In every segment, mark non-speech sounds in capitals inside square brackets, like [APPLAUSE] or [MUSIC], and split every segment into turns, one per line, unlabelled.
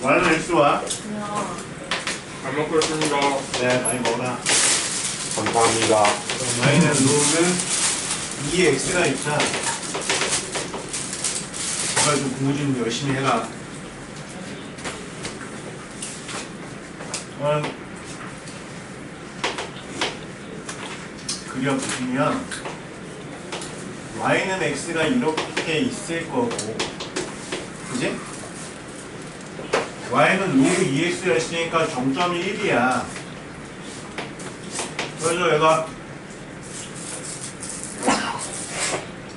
x와
야.
잘 먹겠습니다.
네 많이 먹어라
감사합니다.
y는 로그 2의 x가 있다 제발 좀 공부 좀 열심히 해라 어, 그려 보시면 y는 x가 이렇게 있을 거고 그지? Y는 로그 2x였으니까 정점이 1이야. 그래서 얘가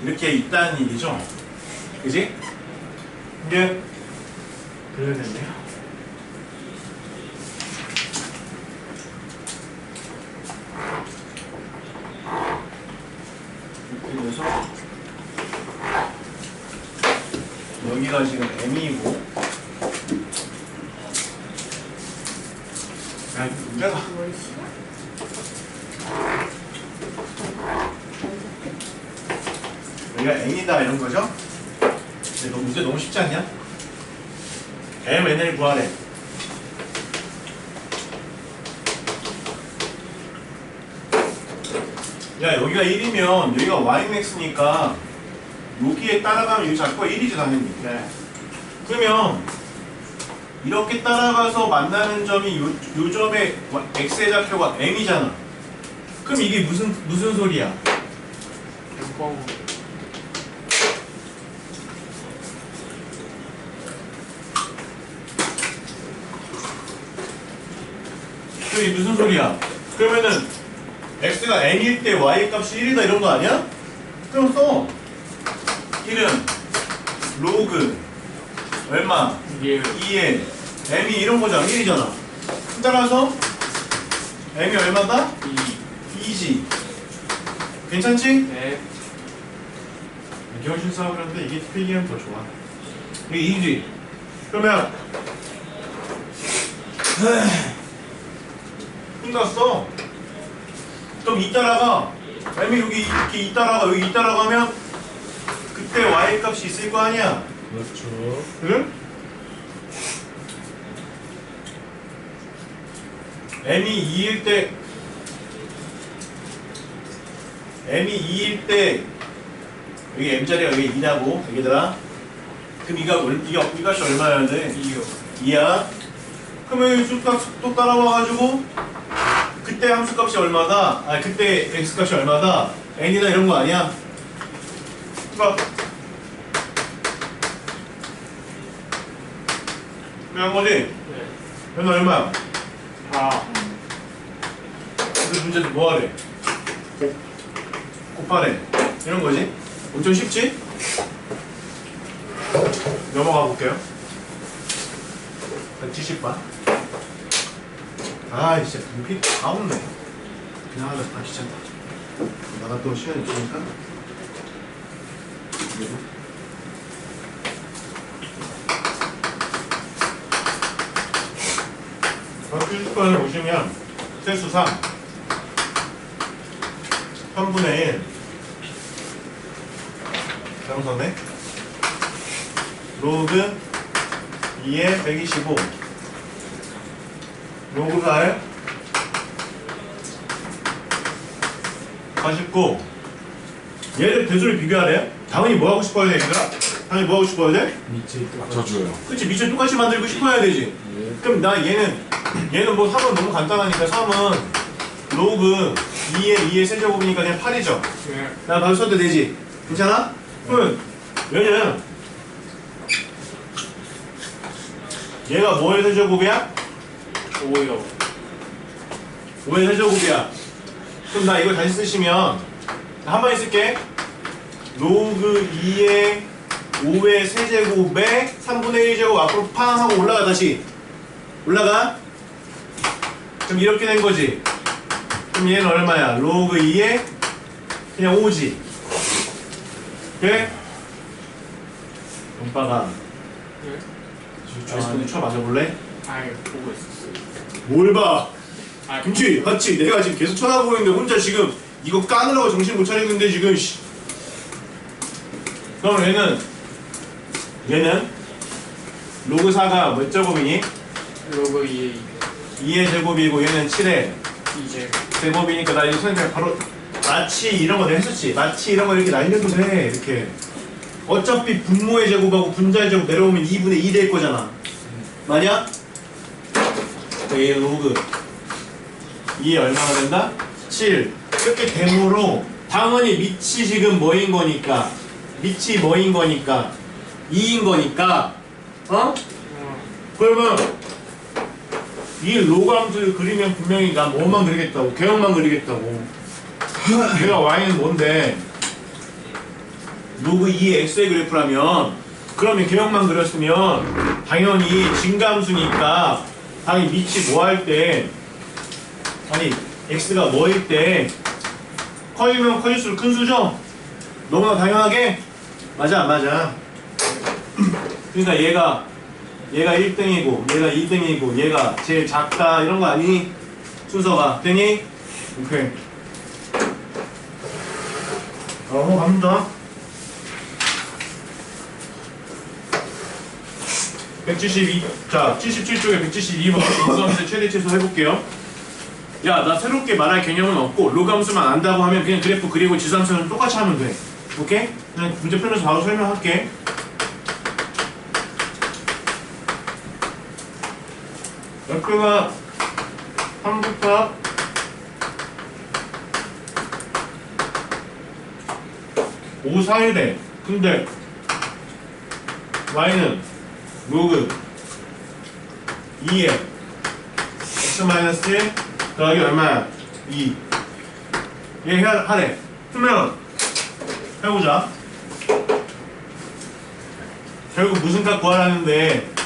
이렇게 있다는 얘기죠. 그지? 그려야 되네요. 이렇게 돼서 여기가 지금 M이고
싫어?
여기가 n이다 이런 거죠? 근데 너 문제 너무 쉽지 않냐? m n을 구하래. 야 여기가 1이면 여기가 ymax니까 여기에 따라가면 여기 자꾸가 1이지 당연히.
네.
그러면 이렇게 따라가서 만나는 점이 요, 요 점의 x의 좌표가 m이잖아. 그럼 이게 무슨 무슨 소리야? 그게 무슨 소리야? 그러면은 x가 n일 때 y 값이 1이다 이런 거 아니야? 그럼 써. 1은 로그 얼마?
이게
2에 m이 이런 거잖아. 1이잖아. 따라서 m이 얼마다?
이
2지. 괜찮지?
네.
경신 싸움 그런데 이게 필기하면 더 좋아. 이게 2지. 그러면 끝났어. 그럼 이따라가 m이 여기 이렇게 이따라가 여기 이따라가면 그때 y 값이 있을 거 아니야.
그렇죠.
응? m이 2일 때 m이 2일 때 여기 m자리가 여기 2라고 여기다 그럼 이가 이가 이값이 얼마였는데?
2요.
2야. 그러면 여기 쑥값 또 따라와가지고 그때 함수값이 얼마다? 아 그때 x값이 얼마다? N이나 이런 거 아니야? 그러니까 그냥 거지?
네.
얘는 얼마야? 4 문제도 뭐 하래? 곱, 곱하래. 이런 거지? 엄청 쉽지? 넘어가 볼게요. 170번. 아, 진짜 분필 다 없네. 그냥 하자. 아, 귀찮다. 나가 또 시간 있으니까. 그리고 필수권을 보시면 세수 3 3분의 1 잘못 썼네 로그 2에 125 로그 4에 49 얘를 대소를 비교하래요? 당연히 뭐 하고 싶어야 돼 얘들아? 당연히 뭐 하고 싶어야 돼?
밑에 맞춰줘요.
그치 밑을 똑같이 만들고 싶어야 되지
예.
그럼 나 얘는 얘는 뭐 3은 너무 간단하니까 3은 로그 2의 2의 세제곱이니까 그냥 8이죠
네.
나 바로 써도 되지 괜찮아? 그러면 얘는 얘가 뭐의 세제곱이야?
오요.
5의 세제곱이야 그럼 나 이거 다시 쓰시면 한번 쓸게 로그 2의 5의 세제곱에 3분의 1제곱 앞으로 팡 하고 올라가 다시 올라가 그럼 이렇게 된 거지 그럼 얘는 얼마야 로그 2에 그냥 5지 그래? 오빠가
네.
주식분이 쳐 맞아볼래?
아이 보고 있었어요.
뭘 봐?
아
김치 맞지? 내가 지금 계속 쳐다보고 있는데 혼자 지금 이거 까느라고 정신 못 차리고 있는데 지금 씨. 그럼 얘는 얘는 로그 4가 몇 제곱이니?
로그 2의
2의 제곱이고 얘는 7의
2제
제곱이니까 나 이거 선생님 바로 마치 이런 거 내가 했었지 마치 이런 거 이렇게 날려도 돼 이렇게 어차피 분모의 제곱하고 분자의 제곱 내려오면 2분의 2 될 거잖아 맞냐? 얘 로그 2에 얼마가 된다? 7 이렇게 되므로 당연히 밑이 지금 뭐인 거니까 밑이 뭐인 거니까 2인 거니까 어? 그러면 이 로그함수를 그리면 분명히 난 뭐만 그리겠다고 개형만 그리겠다고. 얘가 y는 뭔데? 로그 2의 x의 그래프라면 그러면 개형만 그렸으면 당연히 증가함수니까 당연히 밑이 뭐 할 때 아니 x가 뭐일 때 커지면 커질수록 큰 수죠? 너무나 당연하게? 맞아 안 맞아? [CLEARS THROAT] 그러니까 얘가 얘가 1등이고 얘가 2등이고 얘가 제일 작다 이런 거 아니니? 순서가 되니? 오케이 어 갑니다 172, 자 77쪽에 172번 인수함수 최대 최소 해볼게요 야 나 새롭게 말할 개념은 없고 로그함수만 안다고 하면 그냥 그래프 그리고 지수함수는 똑같이 하면 돼 오케이? 문제 풀면서 바로 설명할게 역표가 3부터 5, 4일에 근데 y는 로그 2에 x 마이너스 1 더하기 얼마야? 2 얘 해야 하래 그러면 해보자. 결국 무슨 값 구하라는데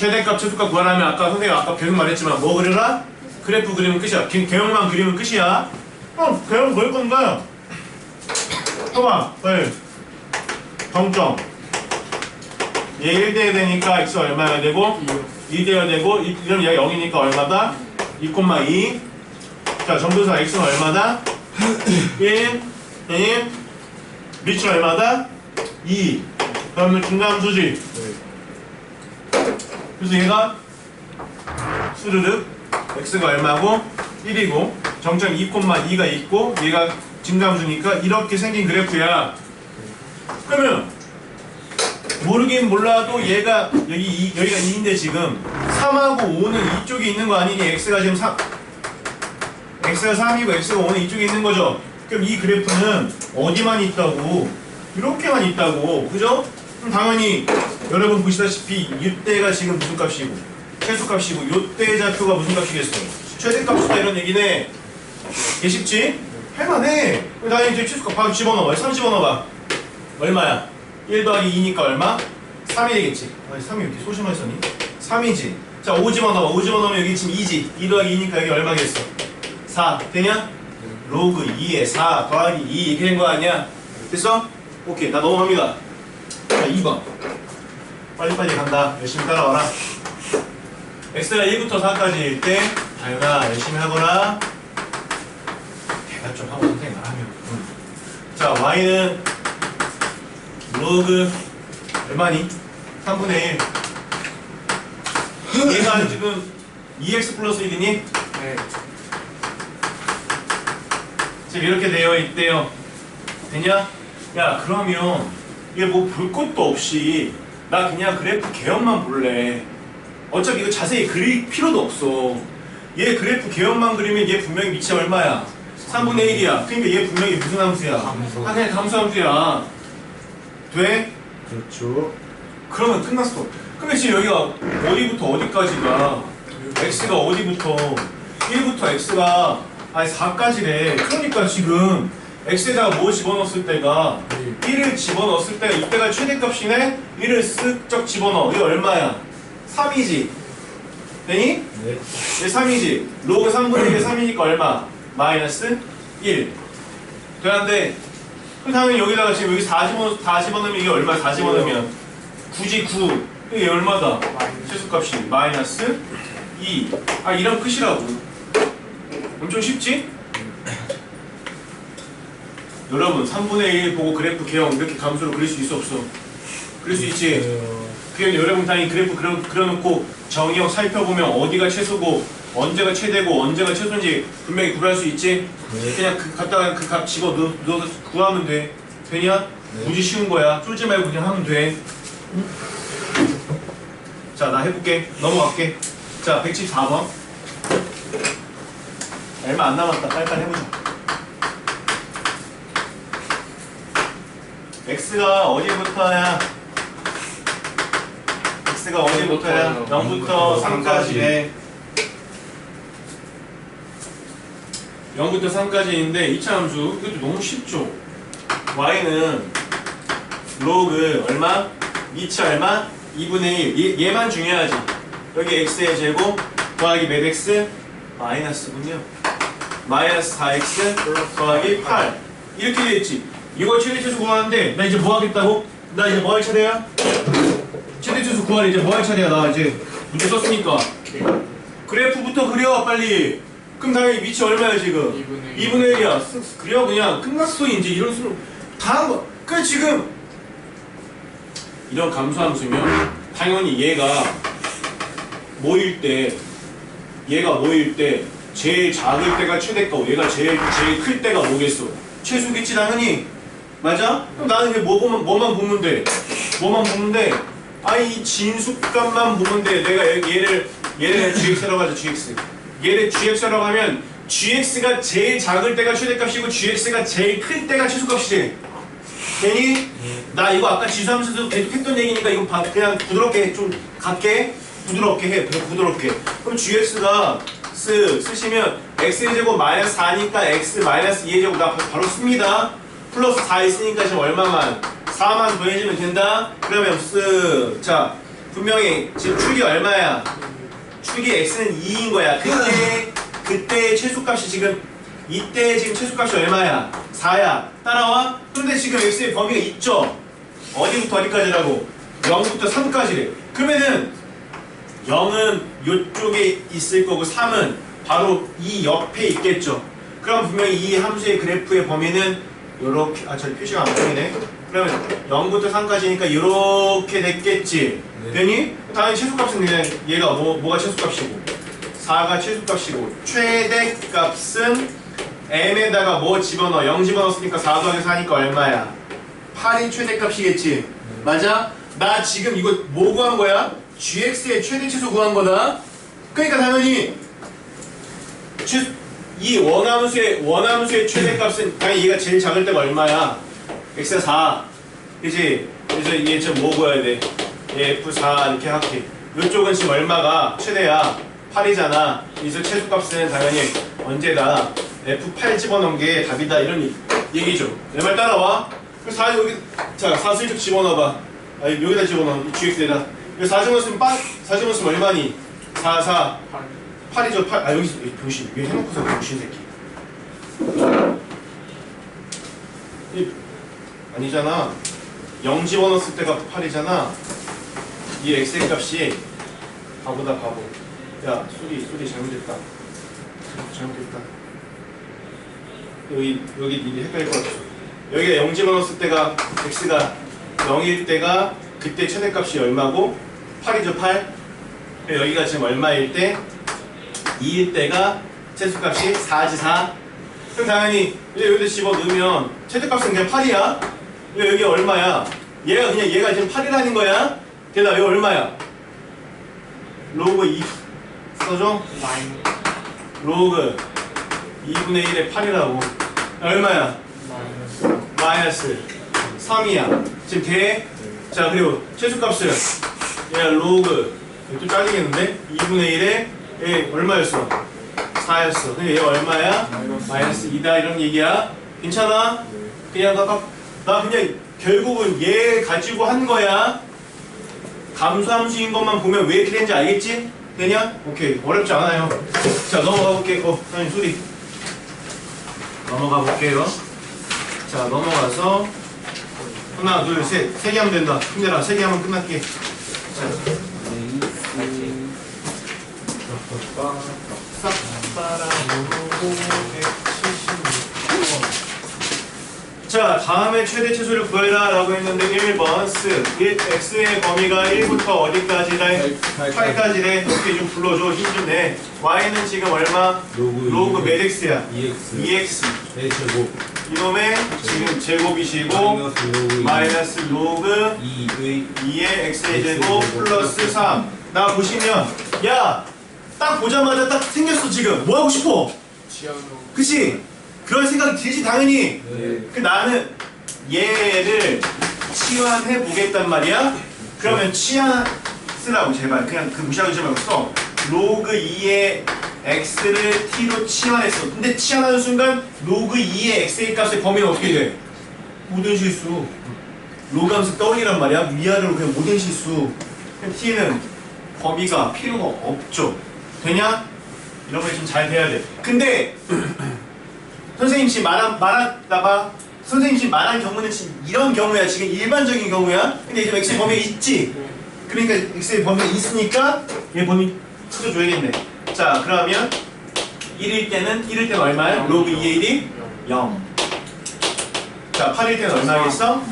최대값 최소값 구하라면 아까 선생님 아까 계속 말했지만 뭐 그려라? 그래프 그리면 끝이야 개- 개형만 그리면 끝이야 어 개형 뭘 건가? 봐봐 빨리 정점 얘 1대야 되니까 x 얼마야 되고 2대야 되고 이- 그럼 얘가 0이니까 얼마다? 2,2 자 점도사 x는 얼마다? 1 1 밑이 얼마다? 2 그러면 중간함수지 그래서 얘가 스르륵 x가 얼마고 1이고 정점 2,2가 있고 얘가 증가함수니까 이렇게 생긴 그래프야. 그러면 모르긴 몰라도 얘가 여기 이, 여기가 2인데 지금 3하고 5는 이쪽에 있는 거 아니니 x가 지금 3 x가 3이고 x가 5는 이쪽에 있는 거죠? 그럼 이 그래프는 어디만 있다고? 이렇게만 있다고. 그죠? 그럼 당연히 여러분 보시다시피 이때가 지금 무슨 값이고 최소값이고 요때 좌표가 무슨 값이겠어요 최대값이다 이런 얘기네 이게 쉽지? 할만해 당연히 이제 최소값 바로 집어넣어 3 집어넣어봐 얼마야? 1 더하기 2니까 얼마? 3이 되겠지 아니 3이 이렇게 소심하게 썼니? 3이지 자 5 집어 넣어 5 집어 넣으면 여기 지금 2지 2 더하기 2니까 여기 얼마겠어? 4 되냐? 로그 2에 4 더하기 2 이렇게 된 거 아니야? 됐어? 오케이 나 넘어갑니다 자 2번 빨리빨리 간다 열심히 따라와라 x가 1부터 4까지일 때 자유가 열심히 하거라 대답 좀 하고 선생님 말하면 응. 자 y는 로그 얼마니? 3분의 1 [LAUGHS] 얘가 지금 2x 플러스 1이니?
네
지금 이렇게 되어 있대요. 되냐? 야 그러면 이게 뭐볼 것도 없이 나 그냥 그래프 개연만 볼래. 어차피 이거 자세히 그릴 필요도 없어. 얘 그래프 개연만 그리면 얘 분명히 밑이 얼마야? 3분의 1이야. 그러니까 얘 분명히 무슨 함수야?
함수.
아 그냥 함수 함수야. 돼?
그렇죠.
그러면 끝났어. 근데 지금 여기가 어디부터 어디까지가 x가 어디부터 1부터 x가 아니 4까지래. 그러니까 지금 x에다가 뭐 집어넣었을 때가 1을 집어넣었을 때가 이때가 최대값이네. 1을 쓱쩍 집어넣어. 이게 얼마야? 3이지. 되니?
네.
얘 3이지. 로그 3분의 1에 3이니까 얼마? 마이너스 1. 되는데 그럼 당연히 여기다가 지금 여기 4 집어, 4 집어넣으면 이게 얼마? 4 집어넣으면 9지 9. 이게 얼마다? 최소값이 마이너스 2. 아 이런 끝이라고. 엄청 쉽지? 여러분 3분의 1 보고 그래프 개형 이렇게 감수로 그릴 수 있어 없어? 그럴 수 있지. 그냥 여러분 당연히 그래프 그려, 그려놓고 정의형 살펴보면 어디가 최소고 언제가 최대고 언제가 최소인지 분명히 구할 수 있지. 그냥 그 갖다가 그 값 집어 넣어, 넣어서 구하면 돼. 되냐? 무지 쉬운 거야. 쫄지 말고 그냥 하면 돼. 자, 나 해볼게. 넘어갈게. 자, 114번. 얼마 안 남았다. 빨리빨리 해보자. X가 어디부터야? x가 어디부터야? 0부터 3까지래. 0부터 3까지인데 2차 함수 이것도 너무 쉽죠? y는 로그 얼마? 2차 얼마? 2분의 1 얘, 만 중요하지 여기 x의 제곱 더하기 몇 x? 마이너스군요 마이너스 4x 더하기 8 이렇게 되어 있지 이걸 최대 최소 구하는데 나 이제 뭐 하겠다고? 나 이제 뭐 할 차례야? 최대 최소 구하래 이제 뭐 할 차례야 나 이제 문제 썼으니까 그래프부터 그려 빨리 그럼 당연히 위치 얼마야 지금?
2분의 1.
2분의 1이야 그려 그냥 끝났어 이제 이런 수로 다한 거. 그 지금 이런 감소함수면 당연히 얘가 모일 때 얘가 모일 때 제일 작을 때가 최대고 얘가 제일 제일 클 때가 뭐겠어? 최소겠지 당연히 맞아? 나는 이제 뭐 보면 뭐만 보면 돼? 뭐만 보면 돼? 아이 이 진수값만 보면 돼. 내가 얘- 얘를 얘를 gx라고 하자 gx. 얘를 gx라고 하면 gx가 제일 작을 때가 최대값이고 gx가 제일 클 때가 최소값이지. 괜히 나 이거 아까 지수하면서도 계속 했던 얘기니까 이거 봐- 그냥 부드럽게 좀 갖게 부드럽게 해 부드럽게 그럼 gx가 쓰 쓰시면 x의 제곱 마이너스 4니까 x 마이너스 2의 제곱 나 바로 씁니다 플러스 4 있으니까 지금 얼마만 4만 더해지면 된다 그러면 쓰자 분명히 지금 축이 얼마야 축이 x는 2인 거야 그때 그때의 최소값이 지금 이때 지금 최소값이 얼마야? 4야. 따라와? 근데 지금 x의 범위가 있죠? 어디부터 어디까지라고? 0부터 3까지래. 그러면은 0은 이쪽에 있을 거고 3은 바로 이 옆에 있겠죠. 그럼 분명히 이 함수의 그래프의 범위는 요렇게 아저 표시가 안 보이네. 그러면 0부터 3까지니까 이렇게 됐겠지.
네.
되니? 당연히 최소값은 그냥 얘가 뭐, 뭐가 최소값이고 4가 최소값이고 최대값은 m에다가 뭐 집어넣어 0 집어넣었으니까 4 더하기 4니까 얼마야 8이 최대값이겠지 맞아? 나 지금 이거 뭐 구한 거야? gx의 최대 최소 구한 거다 그러니까 당연히 최, 이 원함수의 원함수의 최대값은 당연히 얘가 제일 작을 때가 얼마야? X가 4 그지? 그래서 얘 지금 뭐 구해야 돼? 얘 f4 이렇게 할게. 이쪽은 지금 얼마가 최대야? 8이잖아. 그래서 최소값은 당연히 언제다? F8 집어넣은 게 답이다. 이런 이- 얘기죠. 내 말 따라와. 그래서 4 여기 자4 슬쩍 집어넣어봐. 아 여기다 집어넣어. 이 GX에다. 여기 4 집어넣으면 8 4 집어넣으면 얼마니? 4 4 8이죠 8 아 여기 병신 왜 해놓고서 병신 새끼. 이, 아니잖아. 0 집어넣었을 때가 8이잖아. 이 x의 값이 바보다 바보. 야 소리 소리 잘못했다. 잘못했다. 여기 여기 일이 헷갈릴 것 같아. 여기가 0 집어넣었을 때가 x가 0일 때가 그때 최대값이 얼마고 8이죠 8 여기가 지금 얼마일 때 2일 때가 최소값이 4지 4 그럼 당연히 여기다 집어 넣으면 최대값은 그냥 8이야? 근데 여기 얼마야? 얘가 그냥 얘가 지금 8이라는 거야? 대답 여기 얼마야? 로그 2 써줘? 로그 2분의 1에 8이라고. 얼마야?
마이너스.
마이너스 3이야. 지금 돼? 자 그리고 최소값은? 얘 로그. 또 짜증겠는데? 2분의 1에 얘 얼마였어? 4였어. 근데 얘 얼마야? 마이너스. 2다 이런 얘기야. 괜찮아? 그냥 나, 나- 나 그냥 결국은 얘 가지고 한 거야. 감수함수인 것만 보면 왜 이렇게 되는지 알겠지? 되냐? 오케이. 어렵지 않아요. 자 넘어가 볼게. 어 사장님 소리. 넘어가 볼게요. 자 넘어가서 하나 둘 셋 세 개 하면 된다. 힘내라. 세 개 하면 끝날게. 자 싹 빨아보고 176번 자 다음에 최대 최소를 구해라 라고 했는데 1번 스 1, x의 범위가 1부터 어디까지래? 8까지래 이렇게 좀 불러줘 힘좀 내. y는 지금 얼마?
로그
로그 몇 x야?
2x
2x
대제곱
이놈의 지금 제곱이시고
마이너스 로그
마이너스 로그
2의
2의 x의 제곱 플러스 3. 나 보시면 야 딱 보자마자 딱 생겼어 지금. 뭐 하고 싶어? 그치? 그런 생각이 들지 당연히.
네.
그 나는 얘를 치환해 보겠단 말이야? 그러면 치환 쓰라고 제발. 그냥 그 무시하지 말고 써. 로그 2의 x를 t로 치환했어. 근데 치환하는 순간 로그 2의 x의 값의 범위는 어떻게 돼? 모든 실수. 로그 함수 떠올리란 말이야. 위아래로 그냥 모든 실수. 그럼 t는 범위가 필요가 없죠 되냐? 이런 거좀잘 돼야 돼 근데 [CLEARS THROAT] 선생님 지금 말한 말한 나봐 선생님 지금 말한 경우는 지금 이런 경우야 지금 일반적인 경우야 근데 이제 x의 범위가 있지 그러니까 x의 범위가 있으니까 얘 범위 찾아줘야겠네 자 그러면 1일 때는 1일 때는 얼마야? 로그 2의 1이 0 자, 8일 때는 얼마겠어?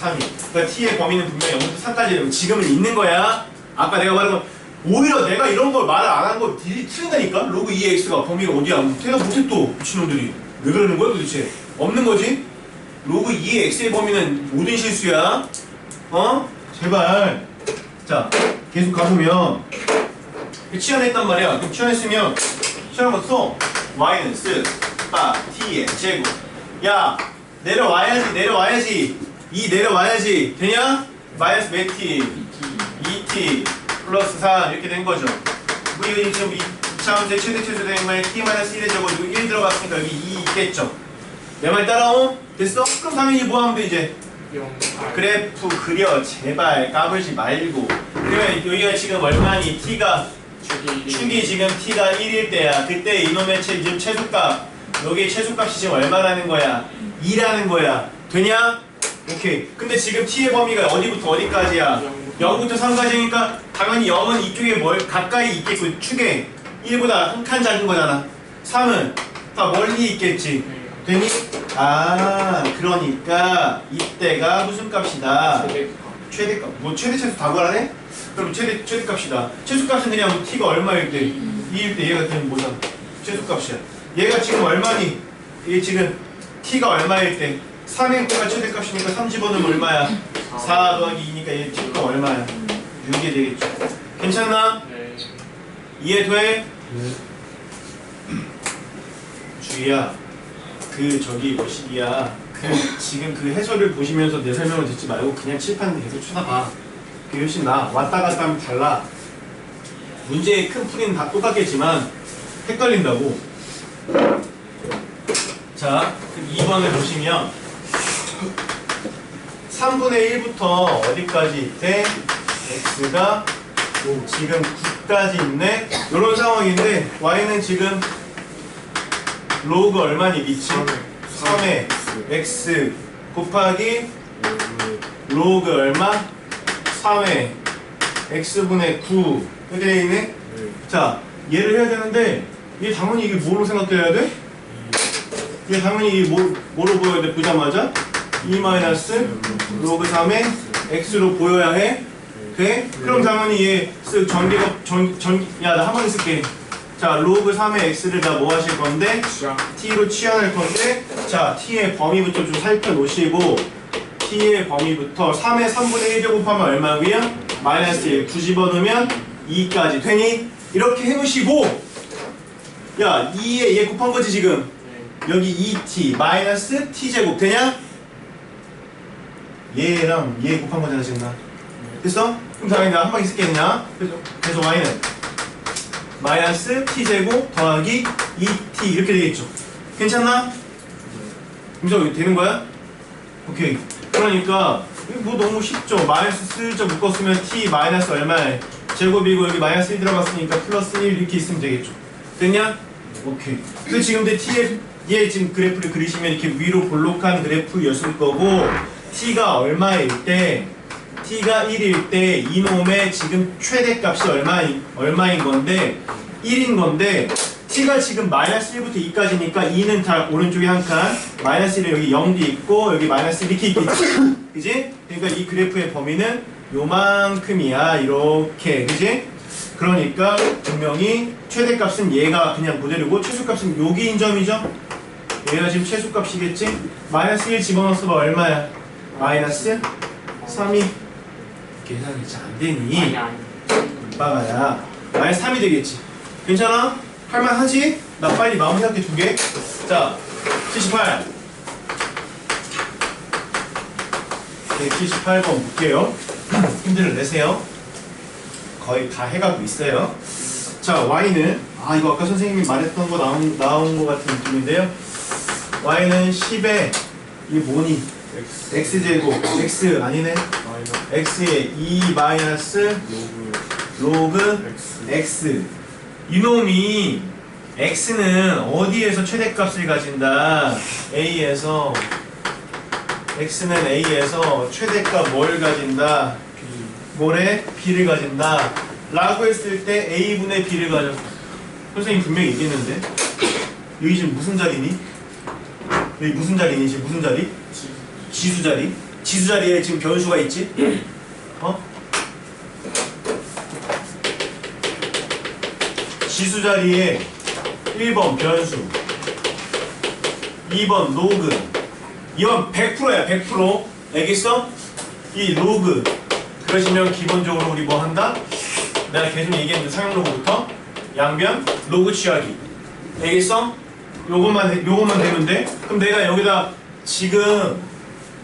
3일. 그러니까 t의 범위는 분명히 0부터 4까지 지금은 있는 거야. 아까 내가 말한 건 오히려 내가 이런 걸 말을 안 한거 딜이 틀린다니까? 로그 2의 x가 범위가 어디야? 대답 못해 또 미친놈들이. 왜 그러는 거야 도대체? 없는 거지? 로그 2의 x의 범위는 모든 실수야. 어? 제발. 자, 계속 가보면 치환했단 말이야. 그럼 치환했으면 치환한 거 써. y는 쓰, 빠, t의 제곱. 야, 내려와야지, 내려와야지. 이 내려와야지. 되냐? 마이너스 몇 t? 2t 플러스 4 이렇게 된 거죠. 우리 지금 이 차함수의 최대 최소 된 거에 t 마이너스 1의 제곱 여기 1 들어갔으니까 여기 2 있겠죠. 내 말 따라오? 됐어? 그럼 당연히 뭐 하면 돼 이제?
0
그래프 그려 제발 까불지 말고 그러면 여기가 지금 얼마니? t가
축이
지금 t가 1일 때야. 그때 이놈의 최, 지금 최소값 여기 최소값이 지금 얼마라는 거야? 2라는 거야. 되냐? 오케이. 근데 지금 t의 범위가 어디부터 어디까지야? 0부터 3까지니까 당연히 0은 이쪽에 뭘 가까이 있겠고 축에 1보다 한 칸 작은 거잖아. 3은 다 멀리 있겠지. 되니? 아 그러니까 이때가 무슨 값이다?
최대
최대값 뭐 최대 최소 다 구하네? 그럼 최대 최대값이다. 최소값은 그냥 t가 얼마일 때 2일 때 얘가 되는 뭐야? 최소값이야. 얘가 지금 얼마니? 얘 지금 t가 얼마일 때 3일 때가 최대값이니까 3 집어넣으면 얼마야? 4 더하기 2니까 얘 t가 얼마야? 6이 되겠죠. 괜찮나?
네
이해 돼?
네.
주희야 그 저기 뭐시기야 그 지금 그 해설을 보시면서 내 설명을 듣지 말고 그냥 칠판 계속 쳐다봐 그게 훨씬 나아 왔다 갔다 하면 달라 문제의 큰 풀이는 다 똑같겠지만 헷갈린다고 자 그럼 2번을 보시면 3분의 1부터 어디까지 있대? x가 지금 9까지 있네 이런 상황인데 y는 지금 로그 얼마니 미치? 3의 x 곱하기 로그 얼마? 3의 x분의 9 이렇게 돼 있네? 자 얘를 해야 되는데 얘 당연히 이게 뭐로 생각돼야 돼? 얘 당연히 이게 뭐, 뭐로 보여야 돼 보자마자? 2 마이너스 로그 3의 x로 보여야 해? 돼? 그럼 당연히 얘 쓱 전개가 전, 전, 야 나 한 번 쓸게 자 로그 3의 x를 다 뭐 하실 건데? t로 취한할 건데 자 t의 범위부터 좀 살펴놓으시고 t의 범위부터 3의 3분의 1 제 곱하면 얼마고요? 마이너스 1 9 집어넣으면 2까지 되니? 이렇게 해놓으시고 야 2에 얘 곱한 거지 지금
네
여기 2t 마이너스 t제곱 되냐? 얘랑 얘 곱한 거잖아 지금 나 됐어? 그럼 당연히 나 한 방에 쓸게 그냥 그래서, y는 마이너스 t제곱 더하기 2t 이렇게 되겠죠 괜찮나? 그래서 되는 거야? 오케이 그러니까 뭐 너무 쉽죠 마이너스 슬쩍 묶었으면 t 마이너스 얼마야 제곱이고 여기 마이너스 1 들어갔으니까 플러스 1 이렇게 있으면 되겠죠 됐냐? 오케이 그래서 지금 내 t의 얘 지금 그래프를 그리시면 이렇게 위로 볼록한 그래프였을 거고 t가 얼마일 때 t가 1일 때 이놈의 지금 최대값이 얼마 얼마인 건데 1인 건데 t가 지금 마이너스 1부터 2까지니까 2는 다 오른쪽에 한 칸, 마이너스 1은 여기 0도 있고 여기 마이너스 1 이렇게 있겠지. [LAUGHS] 그지? 그러니까 이 그래프의 범위는 요만큼이야. 이렇게. 그지? 그러니까 분명히 최대값은 얘가 그냥 그대로고 최소값은 여기인 점이죠. 얘가 지금 최소값이겠지? 마이너스 1 집어넣어서 봐 얼마야? 마이너스 3이 계산이 잘 안 되니?
아니 아니
빠가야 마이너스 3이 되겠지 괜찮아? 할만하지? 나 빨리 마무리할게 두개 자, 78 네, 78번 볼게요 [CLEARS THROAT] 힘들을 내세요 거의 다 해가고 있어요 자, y는 아 이거 아까 선생님이 말했던 거 나온, 나온 거 같은 느낌인데요 y는 10에 이게 뭐니?
X
x제곱 x 아니네? X에 2 마이너스
로그 X.
이놈이 x는 어디에서 최대값을 가진다? A에서. X는 a에서 최대값 뭘 가진다? 뭐래? B를 가진다. 라고 했을 때 a분의 b를 가져. 선생님 분명히 얘기했는데? 여기 지금 무슨 자리니? 여기 무슨 자리니? 지금 무슨 자리? 지수 자리 지수 자리에 지금 변수가 있지? 어? 지수 자리에 1번 변수 2번 로그 이건 100%야 100% 알겠어? 이 로그 그러시면 기본적으로 우리 뭐 한다? 내가 계속 얘기했는데 사용 로그부터 양변 로그 취하기 알겠어? 요것만 해- 요것만 되면 돼? 그럼 내가 여기다 지금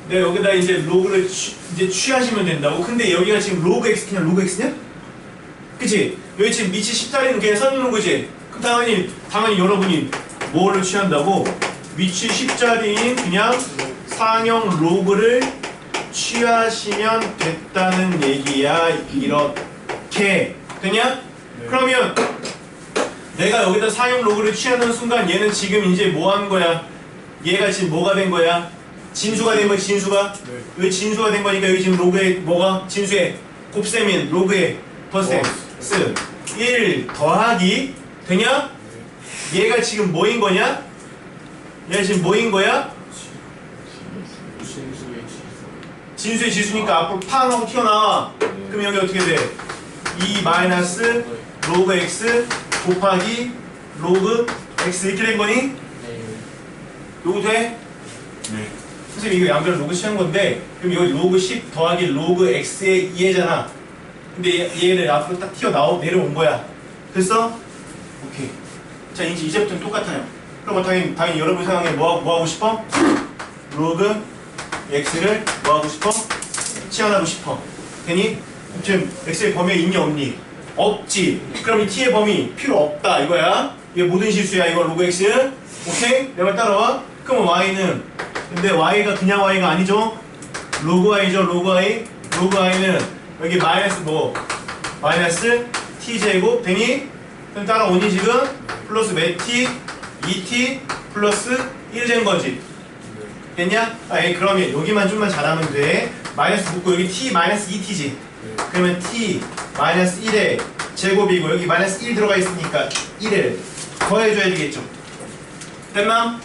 내가 여기다 이제 로그를 취, 이제 취하시면 된다고. 근데 여기가 지금 로그 x냐 로그 x냐? 그치? 여기 지금 밑이 10자리는 그냥 선 로그지? 그럼 당연히 당연히 여러분이 뭐를 취한다고? 위치 10자리인 그냥 상형 로그를 취하시면 됐다는 얘기야. 이렇게 되냐? 그러면 내가 여기다 사용 로그를 취하는 순간 얘는 지금 이제 뭐 하는 거야? 얘가 지금 뭐가 된 거야? 진수가 된 거야, 진수가?
네
여기 진수가 된 거니까 여기 지금 로그에 뭐가? 진수에 곱셈인 로그에 더셈 스1 더하기 되냐? 얘가 지금 뭐인 거냐? 얘가 지금 뭐인 거야? 진수의 지수니까 앞으로 팡 하고 튀어나와 그럼 여기 어떻게 돼? 2 마이너스 로그 x 곱하기 로그 x 이렇게 된 거니?
네
요거 돼? 네. 선생님 이거 양변 로그 취한 건데 그럼 여기 로그 10 더하기 로그 x의 2잖아 근데 얘, 얘를 앞으로 딱 튀어나오 내려온 거야 됐어? 오케이 자 이제 이제부터는 똑같아요 그럼 당연히, 당연히 여러분 생각에 뭐, 뭐 하고 싶어? 로그 x를 뭐 하고 싶어? 치환하고 싶어 되니? 지금 x의 범위에 있니 없니? 없지 그럼 이 t의 범위 필요 없다 이거야 이게 모든 실수야 이거 로그 x 오케이? 내 말 따라와 그럼 y는 근데 y가 그냥 y가 아니죠 로그 y죠 로그 y 로그 y는 여기 마이너스 뭐 마이너스 t제곱 되니? 그럼 따라 오니 지금 플러스 몇 t 2t 플러스 1된 거지 됐냐? 아, 예, 그러면 여기만 좀만 잘하면 돼. 마이너스 붙고 여기 t 마이너스 2t지. 그러면 t 마이너스 1의 제곱이고 여기 마이너스 1 들어가 있으니까 1을 더해줘야 되겠죠. 됐나?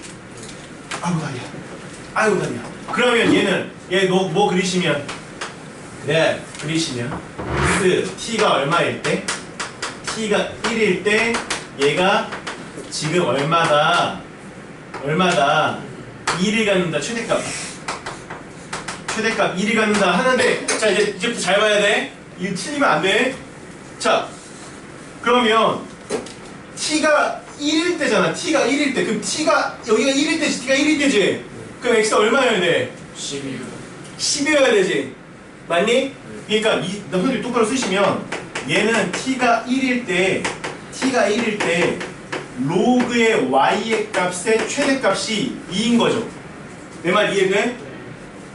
아이고 다리야. 아이고 다리야. 그러면 얘는 얘뭐 뭐 그리시면? 네 그리시면. 그 t가 얼마일 때? t가 1일 때 얘가 지금 얼마다? 얼마다? 1이 갖는다 최대값. 최대값 1이 갖는다 하는데 자 이제 이제부터 잘 봐야 돼. 이거 틀리면 안돼자 그러면 t가 1일 때잖아. T가 1일 때. 그럼 t가 여기가 1일 때지? T가 1일 때지 그럼 x가 얼마여야 돼?
12요.
10이어야 되지. 맞니? 그러니까 이 선생님 똑바로 쓰시면 얘는 t가 1일 때 t가 1일 때 로그의 y의 값의 최대값이 2인 거죠. 내 말 이해돼?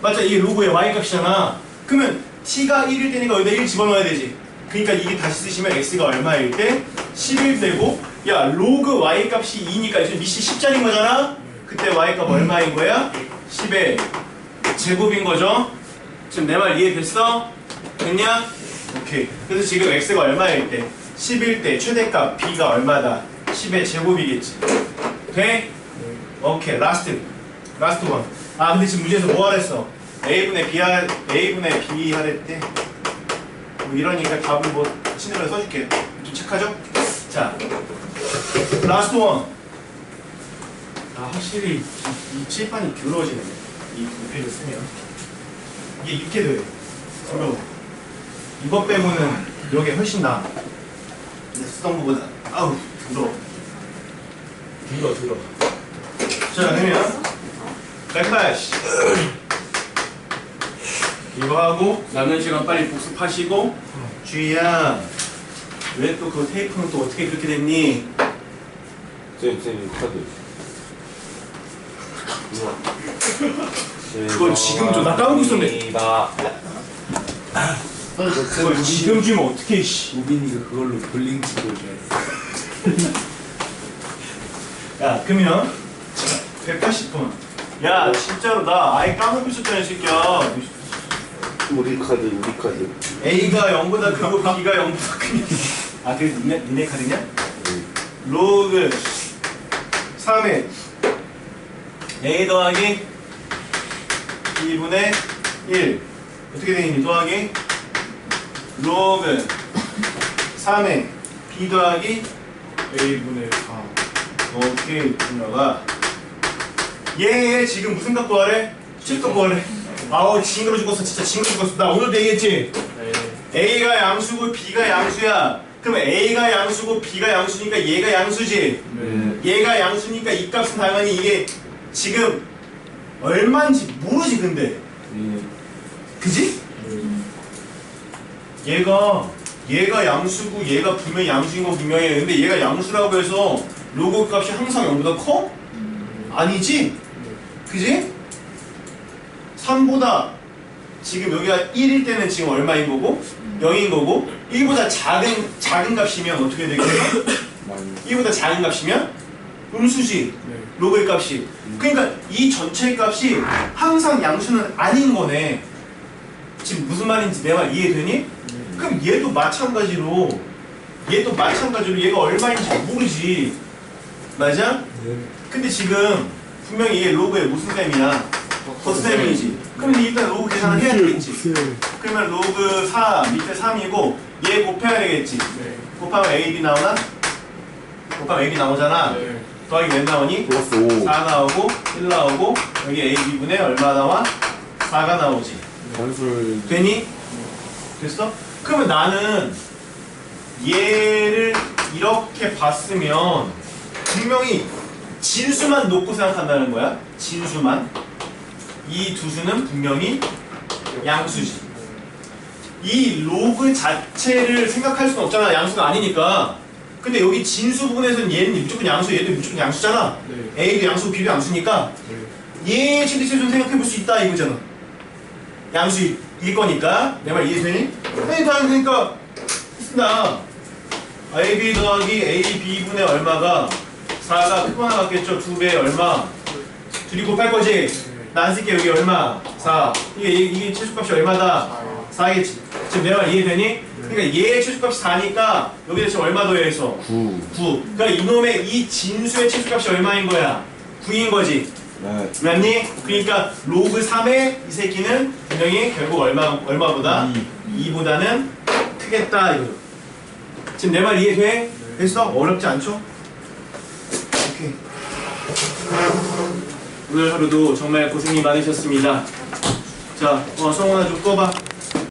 맞죠? 이게 로그의 y 값이잖아. 그러면 t가 1일 때니까 여기다 1 집어넣어야 되지. 그러니까 이게 다시 쓰시면 x가 얼마일 때? 11 되고 야 로그 y 값이 2니까 지금 밑이 10짜리인 거잖아 그때 y 값 얼마인 거야? 10의 제곱인 거죠 지금 내 말 이해됐어? 됐냐? 오케이. 그래서 지금 x가 얼마일 때? 10일 때 최대값 b가 얼마다? 10의 제곱이겠지. 돼? 오케이. 라스트. 라스트 원. 아 근데 지금 문제에서 뭐 하랬어? a분의 b 하 a분의 b 하랬대. 뭐 이러니까 답을 뭐 친으로 써줄게. 좀 체크하죠? 자, 라스트 원. 아 확실히 이, 이 칠판이 더러워지네. 이 페이지 쓰면 이게 이렇게 돼. 어려워. 이거 빼고는 이게 훨씬 나. 쓰던 거보다 아우 더러워.
들어 들어.
자 그러면 백다시 이거 하고 남는 시간 빨리 복습하시고 주희야 왜 또 그 테이프는 또 어떻게 그렇게 됐니?
쌤, 쌤, 카드.
그걸 지금 줘. 나 까먹고 있었네.
이바.
그걸 지금 주면 어떻게 씨.
우빈이가 그걸로 볼링 치고. [LAUGHS]
야 그러면 180분 야 진짜로 나 아예 까먹고 있었잖아 이 새끼야
우리 카드, 우리 카드.
A가 0보다 크고 B가 0보다 크냐 아 그게 니네, 니네 카드냐? 로그 3의 A 더하기 2분의 1 어떻게 되니 더하기 로그 3의 B 더하기
A분의 4.
오케이 분녀가 얘 지금 무슨 갖고 하래? 7 갖고 하래 아우 징그러 죽었어 진짜 징그러 죽었어 나 오늘도 얘기했지
네.
A가 양수고 B가 양수야 그럼 A가 양수고 B가 양수니까 얘가 양수지
네.
얘가 양수니까 이 값은 당연히 이게 지금 얼마인지 모르지 근데
네.
그지? 얘가 얘가 양수고 얘가 분명히 양수인 건 분명해 근데 얘가 양수라고 해서 로고 값이 항상 0보다 커? 아니지? 그지? 3보다 지금 여기가 1일 때는 지금 얼마인 거고 0인 거고 1보다 작은 작은 값이면 어떻게 되겠어? 1보다 작은 값이면 음수지
네.
로그의 값이 그러니까 이 전체 값이 항상 양수는 아닌 거네 지금 무슨 말인지 내 말 이해되니? 그럼 얘도 마찬가지로 얘도 마찬가지로 얘가 얼마인지 모르지 맞아?
네.
근데 지금 분명히 얘 로그에 무슨 셈이야? 덧셈이지 그럼 일단 로그 계산을 해야 되겠지 그러면 로그 4 밑에 3이고 얘 곱해야 되겠지
네.
곱하면 AB 나오나? 곱하면 AB 나오잖아
네.
더하기 몇 나오니?
플러스 5.
4 나오고 1 나오고 여기 AB분의 얼마 나와? 4가 나오지
단술.
되니? 됐어? 그러면 나는 얘를 이렇게 봤으면 분명히 진수만 놓고 생각한다는 거야 진수만 이 두 수는 분명히 양수지 이 로그 자체를 생각할 수는 없잖아 양수가 아니니까 근데 여기 진수 부분에서는 얘는 무조건 양수 얘도 무조건 양수잖아
네.
A도 양수 B도 양수니까
네.
얘 최대치 좀 생각해 볼 수 있다 이거잖아. 양수 일 거니까 내 말 이해되니? 네, 다 그러니까 쓴다. AB 더하기 AB 분의 얼마가 4가 크거나 같겠죠? 두배 얼마? 둘이 곱할 거지? 나 안 쓸게 여기 얼마? 4 이게 이게 최소값이 얼마다? 4겠지 지금 내 말 이해되니? 그러니까 얘의 최소값이 4니까 여기다 지금 얼마 더해서?
9.
9 그러니까 이놈의 이 진수의 최소값이 얼마인 거야? 9인 거지
네.
맞니? 그러니까 로그 3의 이 새끼는 분명히 결국 얼마 얼마보다 2. 보다는 크겠다 이거. 지금 내 말 이해돼? 됐어? 어렵지 않죠? 오케이. 오늘 하루도 정말 고생이 많으셨습니다. 자, 어, 성원아 좀 꺼봐.